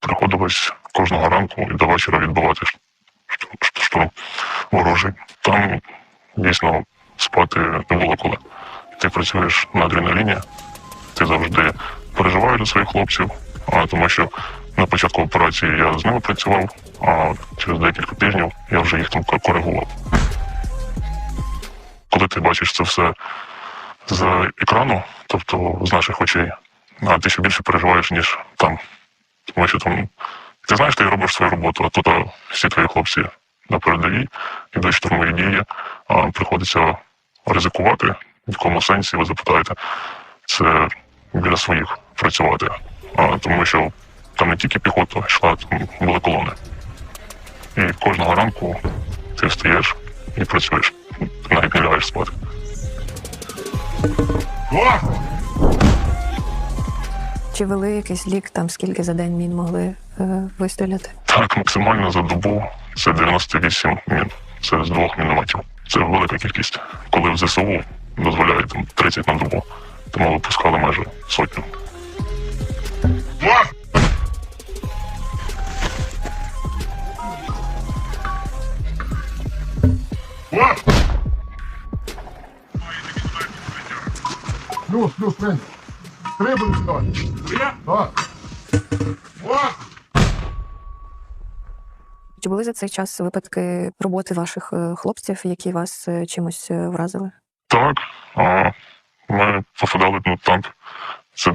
Приходилось кожного ранку і до вечора ш- штурм ворожий. Там дійсно спати не було коли. Ти працюєш на адреналіні, ти завжди переживаєш за своїх хлопців, тому що на початку операції я з ними працював, а через декілька тижнів я вже їх там коригував. Коли ти бачиш це все з екрану, тобто з наших очей, а ти ще більше переживаєш, ніж там. Тому що там ти знаєш, ти робиш свою роботу, а тут всі твої хлопці на передовій, ідуть штурмові дії, а приходиться ризикувати. В якому сенсі ви запитаєте, це біля своїх працювати. А, тому що там не тільки піхота йшла, там були колони. І кожного ранку ти встаєш і працюєш, навіть не лягаєш спати. Чи вели якийсь лік, там скільки за день мін могли е, вистріляти? Так, максимально за добу це 98 мін. Це з двох мінометів. Це велика кількість. Коли в ЗСУ дозволяє там 30 на добу, тому випускали майже сотню. Плюс, плюс. Три будуть сюди. Так. Чи були за цей час випадки роботи ваших е, хлопців, які вас е, чимось е, вразили? Так, а, ми попадали на танк. Це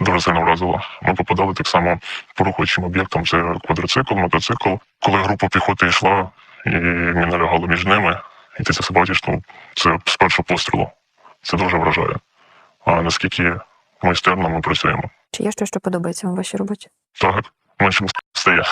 дуже сильно вразило. Ми попадали так само по рухаючим об'єктам. Це квадроцикл, мотоцикл. Коли група піхоти йшла, і міна лягала між ними, і ти це все бачиш, ну, це з першого пострілу. Це дуже вражає. А наскільки майстерно ми працюємо. Чи є щось, що подобається вам в вашій роботі? Так, менше стає.